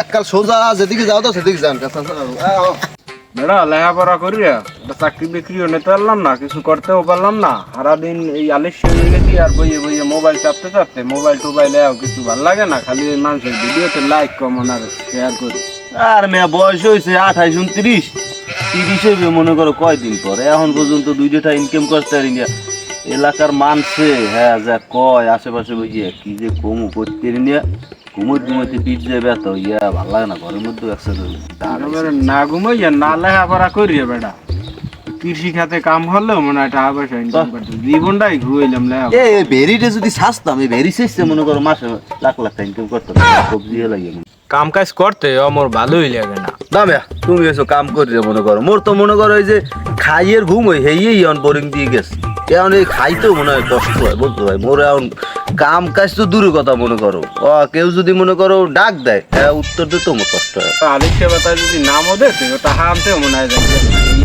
এককাল সোজা যেদিকে যাও তো সেদিকে যান। বেড়া লেখাপড়া করিয়া চাকরি বিক্রিও নিতে পারলাম না কিছু করতেও পারলাম না। সারাদিন এই আলিশ হয়ে গেছি আর বইয়ে বইয়ে মোবাইল চাপতে চাপতে মোবাইল টোবাইলে কিছু ভালো লাগে না খালি ওই মানুষের ভিডিওতে লাইক কমন আর শেয়ার করি। আর মেয়ে বয়স হয়েছে আঠাইশ উনত্রিশ। তিরিশ হইবে মনে করো কয়দিন পর? এখন পর্যন্ত দুইটা ইনকাম করতে পারি না এলাকার মানছে হ্যাঁ যা কয় আশেপাশে বুঝিয়ে কি যে কমু করতে পারি না ঘুমোতে ঘুমোতে পিঠ যে ব্যথা ইয়া ভালো লাগে না ঘরের মধ্যে একসাথে তারপরে না ঘুমাইয়া না লেখাপড়া করিয়া বেড়া কৃষি খাতে কাম হলেও মনে হয় টাকা পয়সা ইনকাম করতে জীবনটাই ঘুরাইলাম লেখা এ ভেরিটা যদি শাস্তাম এই ভেরি শেষে মনে করো মাসে লাখ লাখ টাকা ইনকাম করতে সবজি লাগে কাম কাজ করতে আমার ভালোই লাগে না। দামে তুমি এসো কাম করি মনে করো। মোর তো মনে করো এই যে খাইয়ের ঘুম হেয়েই এখন বোরিং দিয়ে গেছে। এখন এই খাইতেও মনে হয় কষ্ট হয় বলতে ভাই মোর এখন কাম কাজ তো দূরের কথা মনে করো। ও কেউ যদি মনে করো ডাক দেয় হ্যাঁ উত্তর দিতে মোর কষ্ট হয়। আলিশ সেবাটা যদি নামও দেতে ওটা হামতেও মনে হয়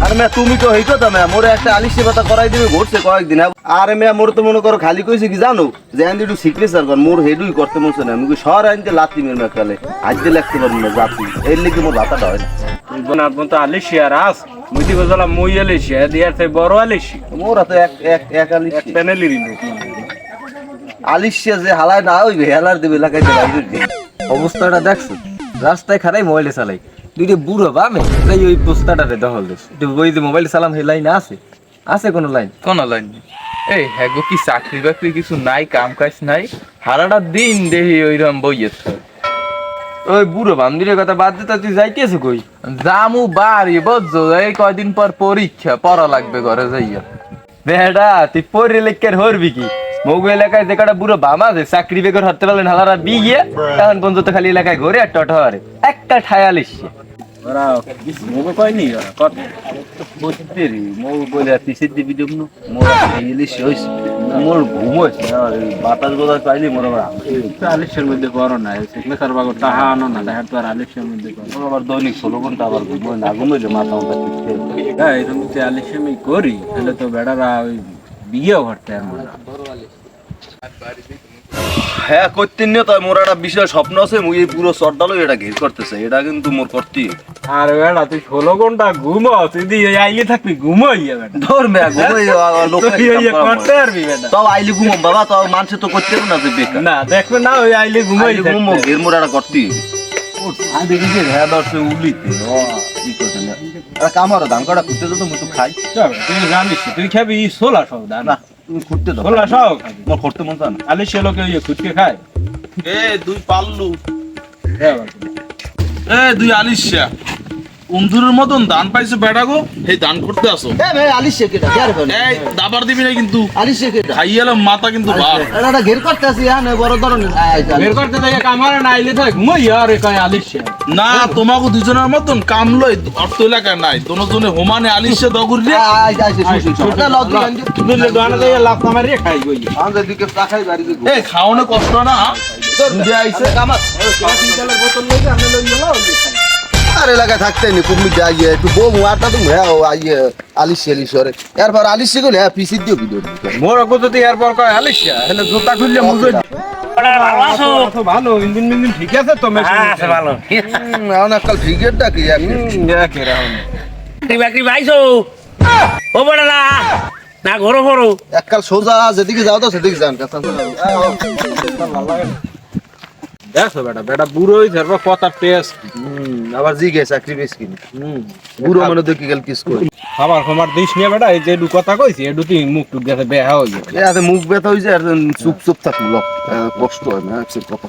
আর ম্যা তুমি তো এই কথা ম্যা। মোরে একটা আলিশ সেবাতা করাই দিবে ঘটছে কয়েকদিন। আর ম্যা মোর তো মনে করো খালি কইছে কি জানো? যে আইন একটু সিগনেচার কর মোর হেডুই করতে মনছে না। আমি শহর আইনতে লাতি মের ম্যা কালে আজকে লাগতে পারব না জাতি। এর লিগে মোর ভাতাটা হয় না। বোনার মতো আলিশি আর আস। মুই দিব জলা মুই আলিশি দিয়ার বড় আলিশি মোর হাতে এক এক এক আলিশ এক আলিশিয়া যে হালায় না হইবে হেলার দেবে এলাকায় বাইরে অবস্থাটা দেখছ? রাস্তায় খারাই মোবাইলে চালাই। দুইটা বুড়ো বামে তাই ওই দখল দিস ওই যে মোবাইলে চালাম সেই লাইন আছে। আছে কোনো লাইন? কোন লাইন এই হ্যাঁ কি চাকরি বাকরি কিছু নাই কাম কাজ নাই। হারাটা দিন দেহি ওইরকম বইয়েছে ওই বুড়ো বামদিরের কথা বাদ দিতে তুই যাইতেছে কই? জামু বাড়ি বুঝছ? এই কয়দিন পর পরীক্ষা পড়া লাগবে ঘরে যাইয়া। বেটা তুই পরে লেখার হরবি কি? মগু এলাকায় যে কটা বুড়ো বামা আছে চাকরি বেকার হতে পারলেন হালারা বিয়ে এখন পর্যন্ত খালি এলাকায় ঘুরে আর টট একটা ঠায়ালিস ওরা মুখে কয়নি? কত? মোর বলে পিছিয়ে দিবি জন্য মোর ইলিশ হইছে। মোর ঘুম বাতাস পাইলি মোর আবার আলিশের মধ্যে করো না সিগনেচার বাগো টাহা আনো না দেখা তো আর আলিশের মধ্যে করো মোর আবার দৈনিক ষোলো ঘণ্টা আবার ঘুম হয় না মাথা হ্যাঁ এরকম যদি আলিশে আমি করি তাহলে তো বেড়ারা ওই বিয়েও না। হ্যাঁ করতে নিয়ে তাই মোর একটা বিশাল স্বপ্ন আছে মুই এই পুরো চটডালো এটা ঘের করতেছে এটা কিন্তু মোর করতেই আর বেড়া তুই ষোলো ঘণ্টা ঘুমাও তুই দিয়ে আইলে থাকবি ঘুমাইয়া বেটা। ধর মে ঘুমাই লোক তুই ইয়ে করতে পারবি বেটা। তাও আইলি ঘুমাম বাবা তাও মানুষে তো করতে না যে বেকার। না দেখবে না ওই আইলে ঘুমাই ঘুমো ঘের একটা করতেই আমি দেখি যে হ্যাঁ দর্শে উলিতে ও কি করতে না। আর কামারো ধান কাটা খুঁজতে তো মুই তো খাই। তুই জানিস তুই খাবি ছোলা সব না না তুমি খুঁজতে দাও। ছোলা সব মোর করতে মন চায় না। আলিশে লোকে খুঁজকে খায়। এ দুই পাল্লু। হ্যাঁ এ দুই আলিশা। উন্দুরের মতন ধান পাইছে বেড়া গো এই ধান করতে আসো। এ ভাই আলিশ শেখেটা কে আর এই দাবার দিবি না কিন্তু। খাইয়ালে মাথা কিন্তু বার এটা ঘের করতে আসি হ্যাঁ বড় ধরনের। বের করতে যাই কামার না আইলে থাক ঘুমাইয়া আর কয় আলিশে না তোমাকে দুজনের মতন কাম লই অর্থ এলাকায় নাই। দুজনে হোমানে আলিশা দগুর রে। তুমি লাভ কামার খাই গই। আমাদের দিকে রাখাই বাড়ি দিকে এই খাওয়ানো কষ্ট না দুধে আইছে। আর এলাকায় থাকতে নি তুমি যাইয়ে একটু বউ তুমি হ্যাঁ ও আইয়ে আলিশ আলিশ করে। এরপর আলিশ শিখলে হ্যাঁ পিসি দিও ভিডিও মোর তুই এরপর কয় আলিশা? হেলে জুতা খুললে মুজো ভালো ইঞ্জিন মিঞ্জিন ঠিক আছে তো মেশিন ভালো। এখন আজকাল ক্রিকেটটা কি চাকরি বাকরি পাইছো ও বড়া না ঘরো ঘরো। এককাল সোজা যেদিকে যাও তো সেদিকে যান। দেখো বেটা বেটা বুড়ো হইছে এরপর কথা টেস্ট আবার জিগে চাকরি বেশ কিনি বুড়ো মানে দেখি গেল কিস করি খাবার খাবার দিস নিয়ে বেটা এই যে দু কথা কইছি এডু তুই মুখ টুক গেছে বেহা হয়ে গেছে এতে মুখ ব্যথা হয়েছে আর চুপ চুপ থাক লোক কষ্ট হয় না সে কথা